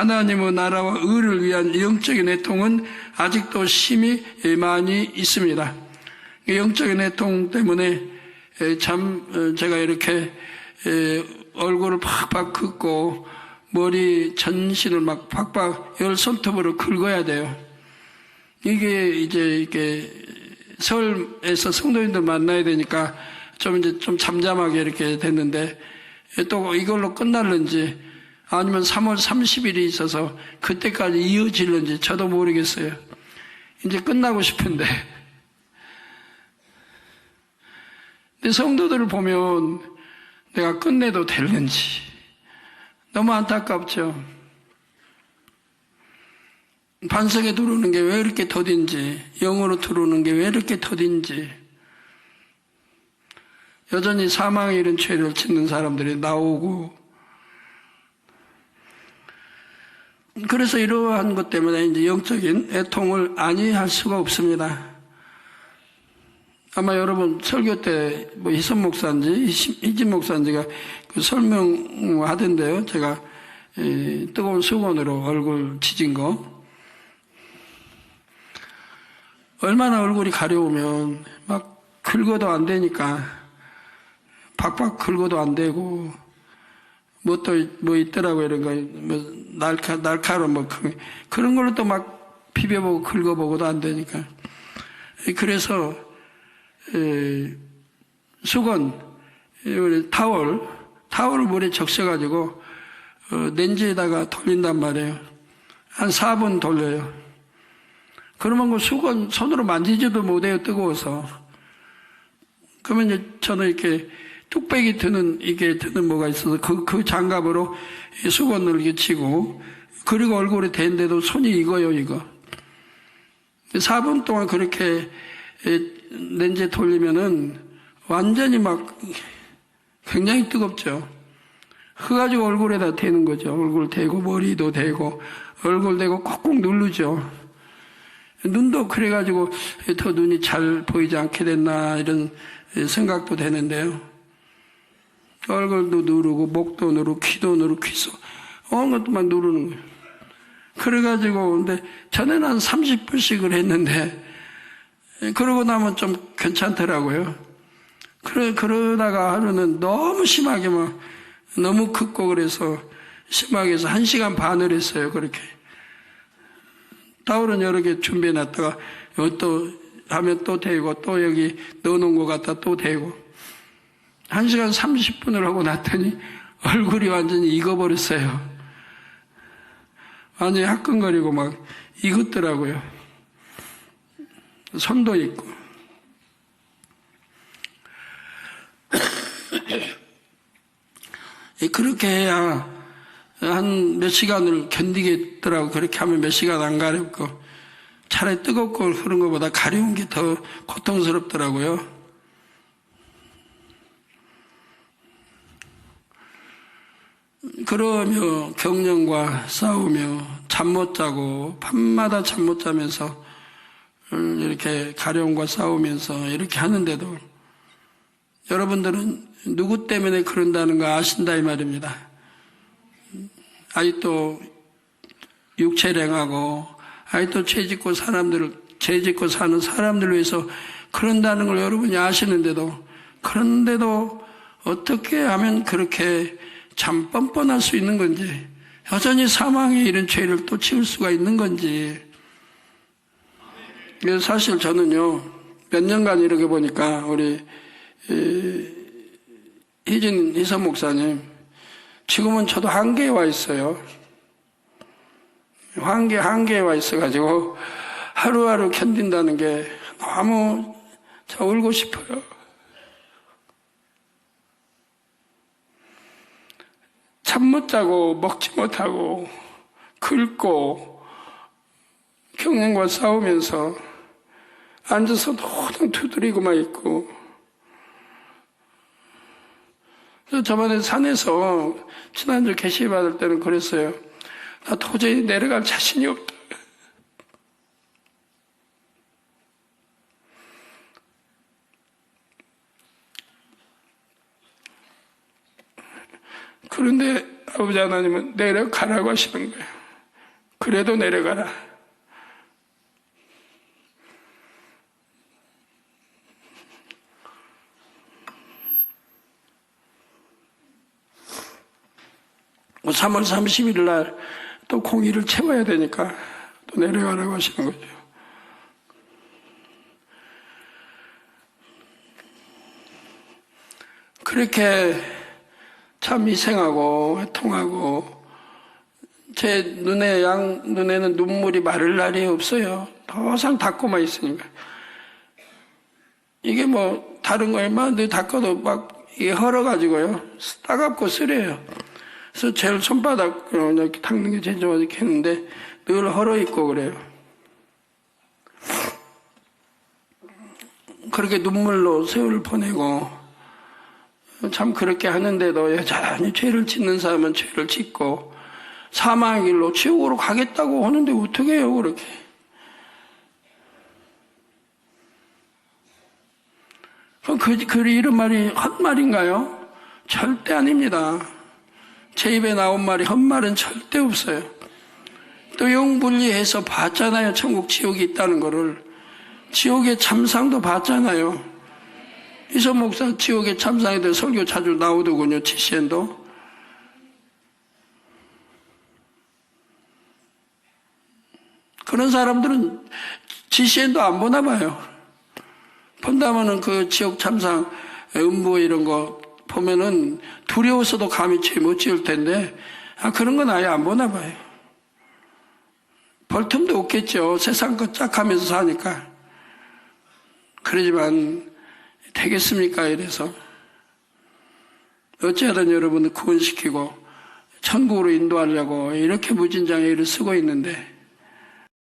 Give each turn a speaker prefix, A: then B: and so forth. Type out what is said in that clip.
A: 하나님의 나라와 의를 위한 영적인 애통은 아직도 심히 많이 있습니다. 영적인 애통 때문에 참 어, 제가 이렇게 얼굴을 팍팍 긋고 머리 전신을 막 팍팍 열 손톱으로 긁어야 돼요. 이게 이제 이게 서울에서 성도님들 만나야 되니까 좀 이제 좀 잠잠하게 이렇게 됐는데 또 이걸로 끝날는지 아니면 3월 30일이 있어서 그때까지 이어질는지 저도 모르겠어요. 이제 끝나고 싶은데. 근데 성도들을 보면 내가 끝내도 될는지 너무 안타깝죠. 반석에 들어오는 게 왜 이렇게 더딘지, 영으로 들어오는 게 왜 이렇게 더딘지, 여전히 사망의 이런 죄를 짓는 사람들이 나오고, 그래서 이러한 것 때문에 이제 영적인 애통을 아니할 수가 없습니다. 아마 여러분 설교 때 뭐 희선 목사인지 이진 목사인지가 그 설명하던데요. 제가 뜨거운 수건으로 얼굴 지진 거. 얼마나 얼굴이 가려우면 막 긁어도 안 되니까 박박 긁어도 안 되고 뭐 또 뭐 있더라고 이런 거 뭐 날카 날카로 뭐 그, 그런 걸로 또 막 비벼보고 긁어보고도 안 되니까 그래서 에, 수건 타월 타월을 물에 적셔가지고 어, 렌즈에다가 돌린단 말이에요. 한 4분 돌려요. 그러면 그 수건 손으로 만지지도 못해요, 뜨거워서. 그러면 이제 저는 이렇게 뚝배기 드는, 이게 드는 뭐가 있어서 그, 그 장갑으로 수건을 이렇게 치고, 그리고 얼굴에 대는데도 손이 익어요, 이거. 4분 동안 그렇게 렌즈에 돌리면은 완전히 막 굉장히 뜨겁죠. 그가지고 얼굴에다 대는 거죠. 얼굴 대고 머리도 대고 얼굴 대고 콕콕 누르죠. 눈도 그래가지고 더 눈이 잘 보이지 않게 됐나 이런 생각도 되는데요. 얼굴도 누르고 목도 누르고 귀도 누르고 귀소 온 것도만 누르는 거예요. 그래가지고 근데 전에는 한 30분씩을 했는데 그러고 나면 좀 괜찮더라고요. 그러, 그러다가 하루는 너무 심하게 막 너무 컸고 그래서 심하게 해서 한 시간 반을 했어요. 그렇게. 타월은 여러 개 준비해 놨다가 또 하면 또 대고 또 여기 넣어놓은 것 같다 또 대고 1시간 30분을 하고 났더니 얼굴이 완전히 익어버렸어요. 완전히 화끈거리고 막 익었더라고요. 손도 있고. 그렇게 해야 한 몇 시간을 견디겠더라고. 그렇게 하면 몇 시간 안 가렵고. 차라리 뜨겁고 그런 것보다 가려운 게 더 고통스럽더라고요. 그러며 경련과 싸우며 잠 못 자고 밤마다 잠 못 자면서 이렇게 가려움과 싸우면서 이렇게 하는데도 여러분들은 누구 때문에 그런다는 거 아신다 이 말입니다. 아직도 육체랭하고 아직도 죄짓고 사람들을 죄짓고 사는 사람들을 위해서 그런다는 걸 여러분이 아시는데도 그런데도 어떻게 하면 그렇게 참 뻔뻔할 수 있는 건지 여전히 사망의 이런 죄를 또 치울 수가 있는 건지 사실 저는요 몇 년간 이렇게 보니까 우리 희진 희선 목사님 지금은 저도 한계에 와 있어요. 한계, 한계에 와 있어가지고 하루하루 견딘다는 게 너무 저 울고 싶어요. 잠 못 자고 먹지 못하고 긁고 경련과 싸우면서 앉아서 노동 두드리고만 있고 저번에 산에서 지난주 개시 받을 때는 그랬어요. 나 도저히 내려갈 자신이 없다. 그런데 아버지 하나님은 내려가라고 하시는 거예요. 그래도 내려가라. 뭐 3월 31일 날 또 공의를 채워야 되니까 또 내려가라고 하시는 거죠. 그렇게 참 희생하고 통하고 제 눈에 양 눈에는 눈물이 마를 날이 없어요. 더 이상 닦고만 있으니까 이게 뭐 다른 막늘 닦아도 막 이게 헐어가지고요 따갑고 쓰려요. 그래서 제일 손바닥 어, 이렇게 닦는 게 제일 좋아 이렇게 했는데 늘 헐어 있고 그래요. 그렇게 눈물로 세월을 보내고 참 그렇게 하는데도 여전히 죄를 짓는 사람은 죄를 짓고 사망의 길로 지옥으로 가겠다고 하는데 어떻게 해요 그렇게? 그럼 그, 그 이런 말이 헛말인가요? 절대 아닙니다. 제 입에 나온 말이 헛말은 절대 없어요. 또 영분리해서 봤잖아요 천국 지옥이 있다는 거를. 지옥의 참상도 봤잖아요 이서 목사 지옥의 참상에 대해 설교 자주 나오더군요, 지시엔도. 그런 사람들은 지시엔도 안 보나 봐요. 본다면은 그 지옥 참상, 음부 이런 거 보면은 두려워서도 감히 죄못 지을 텐데, 아, 그런 건 아예 안 보나 봐요. 볼 틈도 없겠죠. 세상 것 짝 하면서 사니까. 그러지만, 되겠습니까? 이래서. 어찌하든 여러분을 구원시키고 천국으로 인도하려고 이렇게 무진장에 일을 쓰고 있는데